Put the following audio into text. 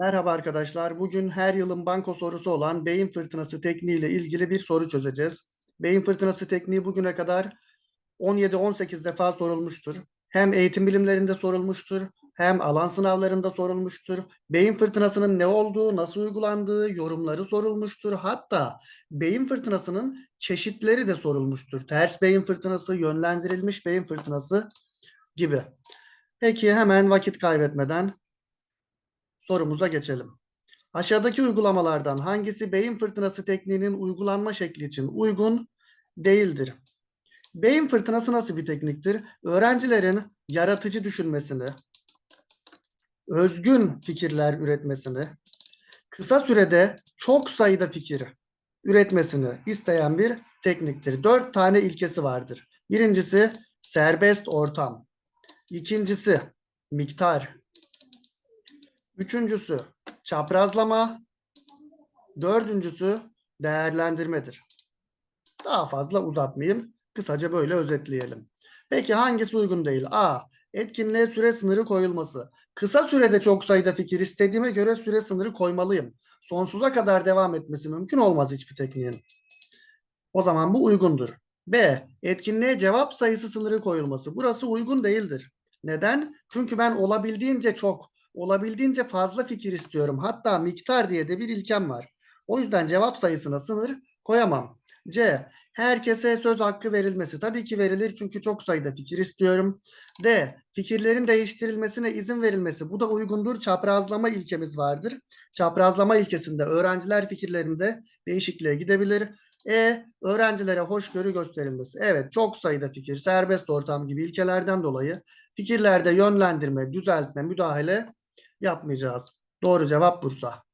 Merhaba arkadaşlar. Bugün her yılın banko sorusu olan beyin fırtınası tekniği ile ilgili bir soru çözeceğiz. Beyin fırtınası tekniği bugüne kadar 17-18 defa sorulmuştur. Hem eğitim bilimlerinde sorulmuştur, hem alan sınavlarında sorulmuştur. Beyin fırtınasının ne olduğu, nasıl uygulandığı, yorumları sorulmuştur. Hatta beyin fırtınasının çeşitleri de sorulmuştur. Ters beyin fırtınası, yönlendirilmiş beyin fırtınası gibi. Peki hemen vakit kaybetmeden sorumuza geçelim. Aşağıdaki uygulamalardan hangisi beyin fırtınası tekniğinin uygulanma şekli için uygun değildir? Beyin fırtınası nasıl bir tekniktir? Öğrencilerin yaratıcı düşünmesini, özgün fikirler üretmesini, kısa sürede çok sayıda fikir üretmesini isteyen bir tekniktir. Dört tane ilkesi vardır. Birincisi serbest ortam. İkincisi miktar. Üçüncüsü çaprazlama. Dördüncüsü değerlendirmedir. Daha fazla uzatmayayım. Kısaca böyle özetleyelim. Peki hangisi uygun değil? A. Etkinliğe süre sınırı koyulması. Kısa sürede çok sayıda fikir istediğime göre süre sınırı koymalıyım. Sonsuza kadar devam etmesi mümkün olmaz hiçbir tekniğin. O zaman bu uygundur. B. Etkinliğe cevap sayısı sınırı koyulması. Burası uygun değildir. Neden? Çünkü ben olabildiğince çok, olabildiğince fazla fikir istiyorum. Hatta miktar diye de bir ilkem var. O yüzden cevap sayısına sınır koyamam. C. Herkese söz hakkı verilmesi. Tabii ki verilir çünkü çok sayıda fikir istiyorum. D. Fikirlerin değiştirilmesine izin verilmesi. Bu da uygundur. Çaprazlama ilkemiz vardır. Çaprazlama ilkesinde öğrenciler fikirlerinde değişikliğe gidebilir. E. Öğrencilere hoşgörü gösterilmesi. Evet çok sayıda fikir, serbest ortam gibi ilkelerden dolayı fikirlerde yönlendirme, düzeltme, müdahale yapmayacağız. Doğru cevap Bursa.